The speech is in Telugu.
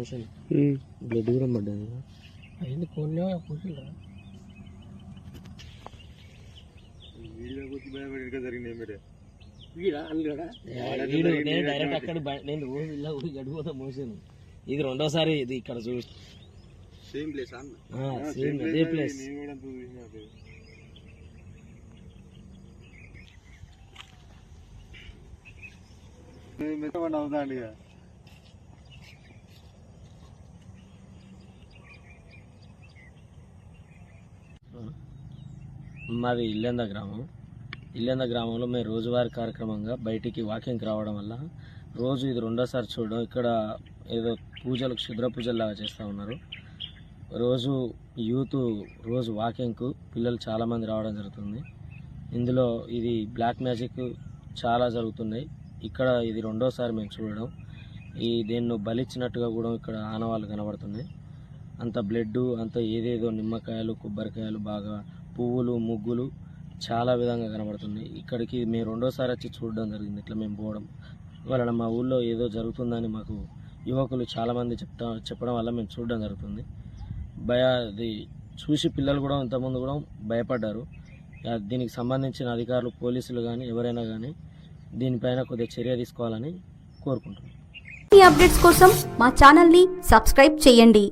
మోషన్ బ్లడ్ కూడా పడ్డది అయింది కొన్ని కూర్చుంటా వీడు నేను డైరెక్ట్ అక్కడ బయ- నేను రోజు ఇలా ఊరి గడిపోతా మోసాను ఇది రెండోసారి ఇది ఇక్కడ చూసి సేమ్ ప్లేస్ అన్న సేమ్ అదే ప్లేస్ అవుతాండి మాది ఇల్లెంద గ్రామం. ఇల్లెంద గ్రామంలో మేము రోజువారీ కార్యక్రమంగా బయటికి వాకింగ్కి రావడం వల్ల రోజు ఇది రెండోసారి చూడడం ఇక్కడ ఏదో పూజలు క్షుద్ర పూజల్లాగా చేస్తూ ఉన్నారు. రోజు యూత్ రోజు వాకింగ్కు పిల్లలు చాలామంది రావడం జరుగుతుంది. ఇందులో ఇది బ్లాక్ మ్యాజిక్ చాలా జరుగుతున్నాయి. ఇక్కడ ఇది రెండోసారి మేము చూడడం. ఈ దేన్ని బలిచ్చినట్టుగా కూడా ఇక్కడ ఆనవాళ్ళు కనబడుతున్నాయి. అంత బ్లడ్ అంత ఏదేదో నిమ్మకాయలు కొబ్బరికాయలు బాగా పువ్వులు ముగ్గులు చాలా విధంగా కనబడుతున్నాయి. ఇక్కడికి మేము రెండోసారి వచ్చి చూడడం జరిగింది. ఇట్లా మేము పోవడం వలన మా ఊళ్ళో ఏదో జరుగుతుందని మాకు యువకులు చాలామంది చెప్తా చెప్పడం వల్ల మేము చూడడం జరుగుతుంది. భయ అది చూసి పిల్లలు కూడా ఇంతకుముందు కూడా భయపడ్డారు. దీనికి సంబంధించిన అధికారులు పోలీసులు కానీ ఎవరైనా కానీ దీనిపైన కొద్దిగా చర్య తీసుకోవాలని కోరుకుంటున్నాం. ఈ అప్డేట్స్ కోసం మా ఛానల్ని సబ్స్క్రైబ్ చేయండి.